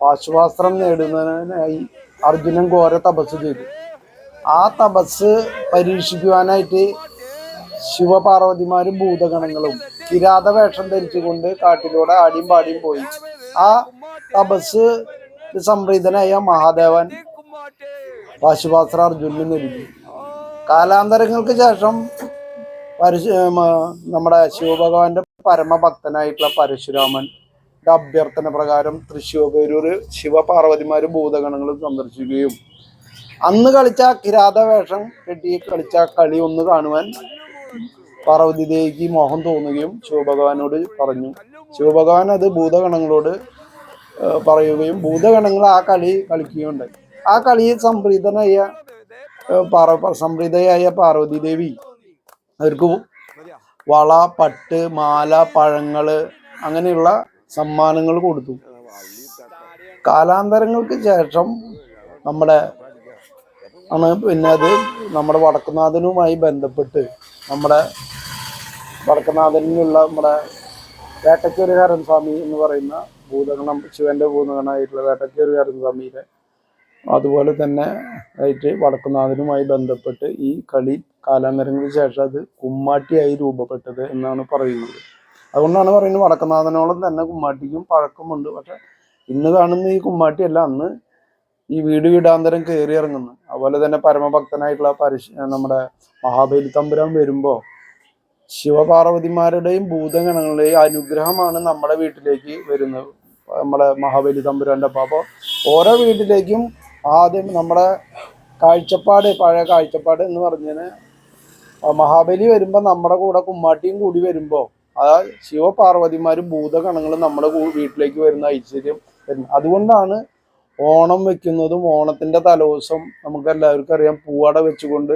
പാശുപാസ്ത്രം നേടുന്നതിനായി അർജുനൻ ഘോര തപസ് ചെയ്തു. ആ തപസ് പരീക്ഷിക്കുവാനായിട്ട് ശിവപാർവതിമാരും ഭൂതഗണങ്ങളും കിരാത വേഷം ധരിച്ചുകൊണ്ട് കാട്ടിലൂടെ ആടിയും പാടിയും പോയി. ആ തപസ് സംപ്രീതനായ മഹാദേവൻ പാശുപാത്ര അർജുനന് നൽകി. കാലാന്തരങ്ങൾക്ക് ശേഷം പരശു നമ്മുടെ ശിവഭഗവാന്റെ പരമഭക്തനായിട്ടുള്ള പരശുരാമൻ അഭ്യർത്ഥന പ്രകാരം തൃശ്ശൂർ പേരൂർ ശിവപാർവതിമാരും ഭൂതഗണങ്ങളും സന്ദർശിക്കുകയും. അന്ന് കളിച്ച കിരാതവേഷം കെട്ടി കളിച്ച കളി ഒന്ന് കാണുവാൻ പാർവതി ദേവിക്ക് മോഹം തോന്നുകയും ശിവഭഗവാനോട് പറഞ്ഞു. ശിവഭഗവാൻ അത് ഭൂതഗണങ്ങളോട് പറയുകയും ഭൂതഗണങ്ങൾ ആ കളി കളിക്കുകയുണ്ടായി. ആ കളിയിൽ സംപ്രീതനായ പാർവ സംപ്രീതയായ പാർവതി ദേവി. അവർക്ക് വള പട്ട് മാല പഴങ്ങൾ അങ്ങനെയുള്ള സമ്മാനങ്ങൾ കൊടുത്തു. കാലാന്തരങ്ങൾക്ക് ശേഷം നമ്മുടെ ആണ് പിന്നെ അത് നമ്മുടെ വടക്കുനാഥനുമായി ബന്ധപ്പെട്ട് നമ്മുടെ വടക്കുനാഥനിലുള്ള നമ്മുടെ വേട്ടയ്ക്കൊരുകാരൻ സ്വാമി എന്ന് പറയുന്ന ഭൂതഗണം ശിവന്റെ ഭൂതഗണമായിട്ടുള്ള വേട്ടയ്ക്കൊരുകാരൻ സ്വാമിയുടെ അതുപോലെ തന്നെ ആയിട്ട് വടക്കുനാഥനുമായി ബന്ധപ്പെട്ട് ഈ കളി കാലാന്തരങ്ങൾക്ക് ശേഷം അത് കുമ്മാട്ടിയായി രൂപപ്പെട്ടത് എന്നാണ് പറയുന്നത്. അതുകൊണ്ടാണ് പറയുന്നത് വടക്കനാഥനോളം തന്നെ കുമ്മാട്ടിക്കും പഴക്കമുണ്ട്. പക്ഷെ ഇന്ന് കാണുന്ന ഈ കുമ്മാട്ടിയല്ല അന്ന് ഈ വീട് വീടാന്തരം കയറി ഇറങ്ങുന്നു. അതുപോലെ തന്നെ പരമഭക്തനായിട്ടുള്ള പരിശ നമ്മുടെ മഹാബലി തമ്പുരാൻ വരുമ്പോ ശിവപാർവതിമാരുടെയും ഭൂതഗണങ്ങളുടെയും അനുഗ്രഹമാണ് നമ്മുടെ വീട്ടിലേക്ക് വരുന്നത്. നമ്മുടെ മഹാബലി തമ്പുരാന്റെ അപ്പം. അപ്പോൾ ഓരോ വീട്ടിലേക്കും ആദ്യം നമ്മുടെ കാഴ്ചപ്പാട് പഴയ കാഴ്ചപ്പാട് എന്ന് പറഞ്ഞതിന് മഹാബലി വരുമ്പോൾ നമ്മുടെ കൂടെ കുമ്മാട്ടിയും കൂടി വരുമ്പോൾ ആ ശിവപാർവതിമാര് ഭൂതഗണങ്ങൾ നമ്മുടെ വീട്ടിലേക്ക് വരുന്ന ഐശ്വര്യം അതുകൊണ്ടാണ് ഓണം വെക്കുന്നതും ഓണത്തിന്റെ തലേദിവസം നമുക്ക് എല്ലാവർക്കും അറിയാം. പൂവട വെച്ചുകൊണ്ട്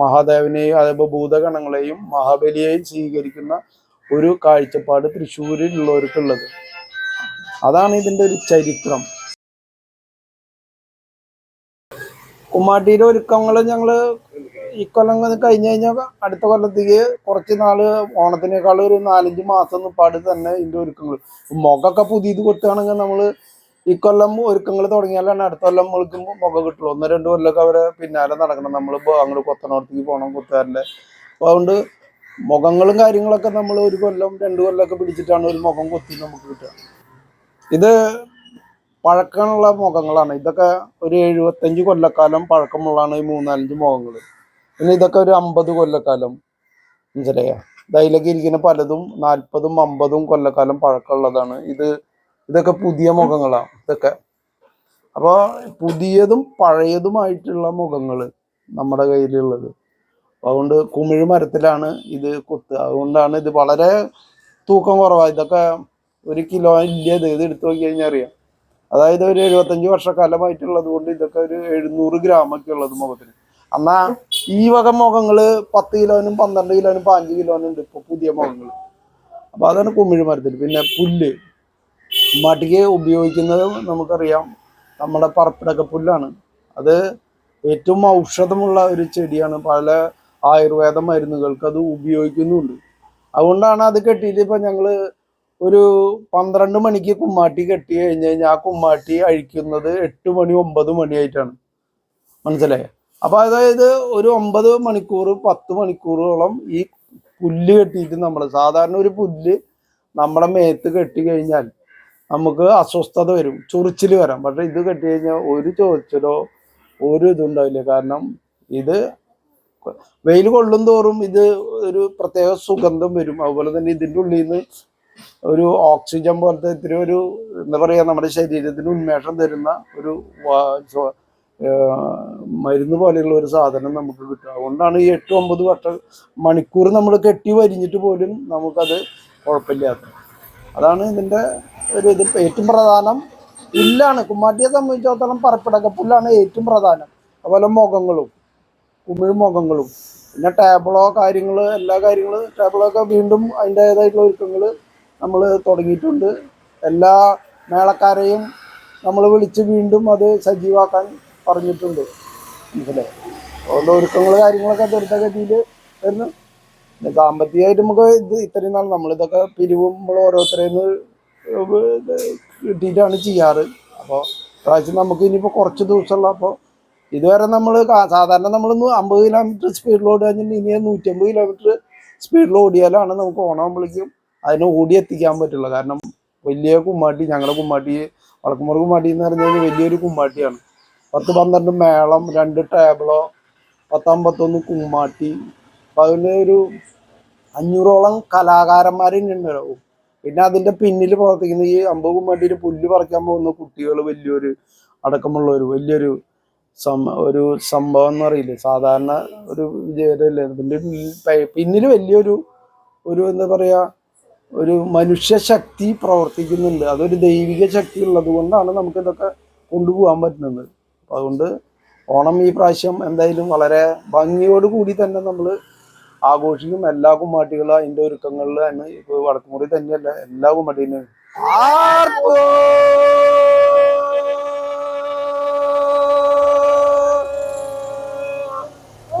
മഹാദേവനെയും അതേപോലെ ഭൂതഗണങ്ങളെയും മഹാബലിയെയും സ്വീകരിക്കുന്ന ഒരു കാഴ്ചപ്പാട് തൃശ്ശൂരിലുള്ളവർക്കുള്ളത്. അതാണ് ഇതിന്റെ ഒരു ചരിത്രം. കുമ്മാട്ടിയിലെ ഒരുക്കങ്ങൾ ഞങ്ങൾ ഈ കൊല്ലം കഴിഞ്ഞ് കഴിഞ്ഞാൽ അടുത്ത കൊല്ലത്തേക്ക് കുറച്ച് നാൾ ഓണത്തിനേക്കാൾ ഒരു നാലഞ്ച് മാസം പാട് തന്നെ ഇതിന്റെ ഒരുക്കങ്ങൾ. മുഖമൊക്കെ പുതിയത് നമ്മൾ ഈ കൊല്ലം ഒരുക്കങ്ങൾ തുടങ്ങിയാലാണ് അടുത്ത കൊല്ലം നമ്മൾക്ക് മുഖ കിട്ടുള്ളൂ. ഒന്നോ രണ്ട് കൊല്ലമൊക്കെ അവരെ പിന്നാലെ നടക്കണം. നമ്മൾ അങ്ങോട്ട് കൊത്തനോടത്തേക്ക് പോകണം കൊത്തുകാരന്റെ. അതുകൊണ്ട് മുഖങ്ങളും കാര്യങ്ങളൊക്കെ നമ്മൾ ഒരു കൊല്ലം രണ്ട് കൊല്ലമൊക്കെ പിടിച്ചിട്ടാണ് ഒരു മുഖം കൊത്തി നമുക്ക് കിട്ടുക. ഇത് പഴക്കമുള്ള മുഖങ്ങളാണ്. ഇതൊക്കെ ഒരു എഴുപത്തഞ്ച് കൊല്ലക്കാലം പഴക്കമുള്ളതാണ് ഈ മൂന്നാലഞ്ച് മുഖങ്ങൾ പിന്നെ ഇതൊക്കെ ഒരു അമ്പത് കൊല്ലക്കാലം മനസ്സിലായ ഇതിലൊക്കെ ഇരിക്കുന്ന പലതും നാൽപ്പതും അമ്പതും കൊല്ലക്കാലം പഴക്കമുള്ളതാണ്. ഇത് ഇതൊക്കെ പുതിയ മുഖങ്ങളാണ് ഇതൊക്കെ. അപ്പോൾ പുതിയതും പഴയതുമായിട്ടുള്ള മുഖങ്ങൾ നമ്മുടെ കയ്യിലുള്ളത്. അതുകൊണ്ട് കുമിഴ് മരത്തിലാണ് ഇത് കുത്തുക അതുകൊണ്ടാണ് ഇത് വളരെ തൂക്കം കുറവാണ് ഇതൊക്കെ ഒരു കിലോ ഇല്ല ഇത് ഇത് എടുത്തു നോക്കി കഴിഞ്ഞാൽ അറിയാം. അതായത് ഒരു എഴുപത്തഞ്ച് വർഷക്കാലമായിട്ടുള്ളത് കൊണ്ട് ഇതൊക്കെ ഒരു എഴുന്നൂറ് ഗ്രാമൊക്കെ ഉള്ളത് മുഖത്തിന്. എന്നാ ഈ വക മുഖങ്ങൾ പത്ത് കിലോനും പന്ത്രണ്ട് കിലോനും പതിനഞ്ച് കിലോനും ഉണ്ട് ഇപ്പൊ പുതിയ മുഖങ്ങൾ അപ്പൊ അതാണ് കുമിഴ് മരത്തിൽ പിന്നെ പുല്ല്. മാട്ടിക്ക് ഉപയോഗിക്കുന്നത് നമുക്കറിയാം. നമ്മുടെ പറപ്പിടക്ക പുല്ലാണ്. അത് ഏറ്റവും ഔഷധമുള്ള ഒരു ചെടിയാണ്. പല ആയുർവേദ മരുന്നുകൾക്ക് അത് ഉപയോഗിക്കുന്നുണ്ട്. അതുകൊണ്ടാണ് അത് കെട്ടിയിട്ട് ഇപ്പൊ ഞങ്ങൾ ഒരു പന്ത്രണ്ട് മണിക്ക് കുമ്മാട്ടി കെട്ടി കഴിഞ്ഞ് കഴിഞ്ഞാൽ ആ കുമ്മാട്ടി അഴിക്കുന്നത് എട്ട് മണി ഒമ്പത് മണിയായിട്ടാണ്. മനസ്സിലായോ? അപ്പൊ അതായത് ഒരു ഒമ്പത് മണിക്കൂർ പത്ത് മണിക്കൂറോളം ഈ പുല്ല് കെട്ടിയിട്ട് നമ്മൾ സാധാരണ ഒരു പുല്ല് നമ്മുടെ മേത്ത് കെട്ടി കഴിഞ്ഞാൽ നമുക്ക് അസ്വസ്ഥത വരും ചൊറിച്ചിൽ വരാം. പക്ഷെ ഇത് കെട്ടി കഴിഞ്ഞാൽ ഒരു ചൊറിച്ചിലോ ഒരു ഇതും ഉണ്ടാവില്ല. കാരണം ഇത് വെയിൽ കൊള്ളും തോറും ഇത് ഒരു പ്രത്യേക സുഗന്ധം വരും. അതുപോലെ തന്നെ ഇതിന്റെ ഉള്ളിൽ നിന്ന് ഒരു ഓക്സിജൻ പോലത്തെ ഇത്തിരി ഒരു എന്താ പറയുക നമ്മുടെ ശരീരത്തിന് ഉന്മേഷം തരുന്ന ഒരു മരുന്ന് പോലെയുള്ള ഒരു സാധനം നമുക്ക് കിട്ടും. അതുകൊണ്ടാണ് ഈ എട്ട് ഒമ്പത് വട്ട മണിക്കൂർ നമ്മൾ കെട്ടി വരിഞ്ഞിട്ട് പോലും നമുക്കത് കുഴപ്പമില്ലാത്തത് അതാണ് ഇതിന്റെ ഒരു ഇത്. ഏറ്റവും പ്രധാനം പുല്ലാണ്. കുമ്മാട്ടിയെ സംബന്ധിച്ചിടത്തോളം പറപ്പിടക്ക പുല്ലാണ് ഏറ്റവും പ്രധാനം. അതുപോലെ മുഖങ്ങളും കുമിഴ് മുഖങ്ങളും പിന്നെ ടേബിളോ കാര്യങ്ങൾ എല്ലാ കാര്യങ്ങളും ടേബിളൊക്കെ വീണ്ടും അതിന്റേതായിട്ടുള്ള ഒരുക്കങ്ങൾ നമ്മൾ തുടങ്ങിയിട്ടുണ്ട്. എല്ലാ മേളക്കാരെയും നമ്മൾ വിളിച്ച് വീണ്ടും അത് സജീവാക്കാൻ പറഞ്ഞിട്ടുണ്ട്. മനസ്സിലായി അതുകൊണ്ട് ഒരുക്കങ്ങൾ കാര്യങ്ങളൊക്കെ ദുരിതഗതിയിൽ വരുന്നു. പിന്നെ സാമ്പത്തികമായിട്ട് നമുക്ക് ഇത് ഇത്രയും നാൾ നമ്മളിതൊക്കെ പിരിവും നമ്മൾ ഓരോരുത്തരെന്ന് കിട്ടിയിട്ടാണ് ചെയ്യാറ്. അപ്പോൾ പ്രാവശ്യം നമുക്ക് ഇനിയിപ്പോൾ കുറച്ച് ദിവസമുള്ള അപ്പോൾ ഇതുവരെ നമ്മൾ സാധാരണ നമ്മൾ അമ്പത് കിലോമീറ്റർ സ്പീഡിൽ ഓടുകഴിഞ്ഞിട്ട് ഇനി നൂറ്റമ്പത് കിലോമീറ്റർ സ്പീഡിൽ ഓടിയാലാണ് നമുക്ക് ഓണാകുമ്പോഴേക്കും അതിനെ ഓടി എത്തിക്കാൻ പറ്റുള്ളൂ. കാരണം വലിയ കുമ്മാട്ടി ഞങ്ങളുടെ കുമ്മാട്ടി വളക്കുമുറ കുമ്മാട്ടി എന്ന് പറഞ്ഞു കഴിഞ്ഞാൽ വലിയൊരു കുമ്മാട്ടിയാണ്. പത്ത് പന്ത്രണ്ട് മേളം രണ്ട് ടേബിളോ പത്തമ്പത്തൊന്ന് കുമ്മാട്ടി. അപ്പം അതിന് ഒരു അഞ്ഞൂറോളം കലാകാരന്മാർ ഉണ്ടാവും. പിന്നെ അതിന്റെ പിന്നിൽ പ്രവർത്തിക്കുന്ന ഈ അമ്പ കുമ്മാട്ടിയിൽ പുല്ല് പറിക്കാൻ പോകുന്ന കുട്ടികൾ വലിയൊരു അടക്കമുള്ള ഒരു വലിയൊരു ഒരു സംഭവം എന്ന് പറയില്ലേ? സാധാരണ ഒരു വിജയല്ലേ പിന്നെ പിന്നിൽ വലിയൊരു ഒരു എന്താ പറയാ ഒരു മനുഷ്യ ശക്തി പ്രവർത്തിക്കുന്നുണ്ട്. അതൊരു ദൈവിക ശക്തി ഉള്ളത് കൊണ്ടാണ് നമുക്ക് ഇതൊക്കെ കൊണ്ടുപോകാൻ പറ്റുന്നത്. അപ്പൊ അതുകൊണ്ട് ഓണം ഈ പ്രാവശ്യം എന്തായാലും വളരെ ഭംഗിയോട് കൂടി തന്നെ നമ്മൾ ആഘോഷിക്കും. എല്ലാ കുമ്മാട്ടികളും അതിന്റെ ഒരുക്കങ്ങളിൽ തന്നെ ഇപ്പോൾ വടക്കുമുറി തന്നെയല്ല എല്ലാ കുമ്മാട്ടിനും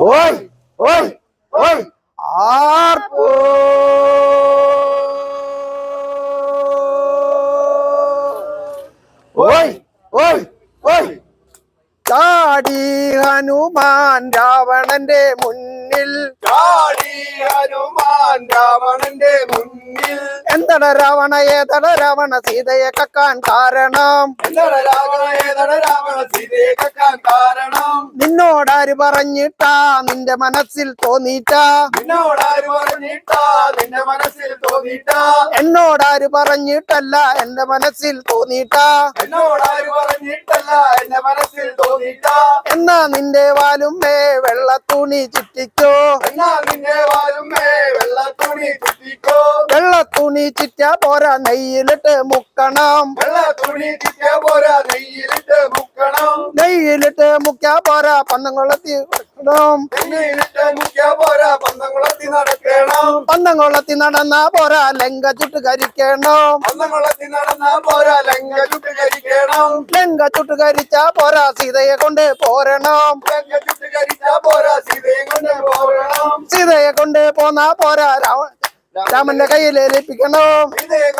ഓയ് ഓയ് ആർപ്പോ ഓയ് ഓയ് ഓയ് ചാടി ഹനുമാൻ രാവണന്റെ മുന്നിൽ. ഹനുമാൻ രാവണന്റെ മുന്നിൽ. എന്തട രാവണ ഏതട രാവണ സീതയെ കക്കാൻ കാരണം? എന്താണ് രാവണ ഏതട രാവണ സീതയെ കക്കാൻ കാരണം? നിന്നോടാര് പറഞ്ഞിട്ടാ നിന്റെ മനസ്സിൽ തോന്നിയിട്ടാ? നിന്നോടാര് പറഞ്ഞിട്ടാ നിന്റെ മനസ്സിൽ തോന്നിട്ടാ എന്നോടാര് പറഞ്ഞിട്ടല്ല എന്റെ മനസ്സിൽ തോന്നിയിട്ടാ? എന്നോടാര് പറഞ്ഞിട്ടല്ല എന്റെ മനസ്സിൽ തോന്നിട്ടാ എന്നാ നിന്റെ വാലുമ്പേ വെള്ളത്തുണി തുണി ചുറ്റിച്ചു ചുറ്റിക്കോ തുണി ചിറ്റ പോരാ നെയ്യിലിട്ട് മുക്കണം. വെള്ള തുണി ചിറ്റ പോരാ നെയ്യിലിട്ട് മുക്കണം. നെയ്യിലിട്ട് മുക്കാ പോരാ പന്തംകൊളത്തി നടക്കണം. പന്തംകൊളത്തി നടന്നാ പോരാ ലങ്ക ചുട്ട് കരിക്കണം. പന്തംകുളത്തി നടന്നാ പോരാ ലങ്ക ചുട്ട് കരിച്ച പോരാ സീതയെ കൊണ്ട് പോരണം. സീതയും കൊണ്ട് പോകണം സീതയെ കൊണ്ട് പോന്ന പോരാ രാമന്റെ കയ്യിൽ ഏൽപ്പിക്കണം. സീതയെ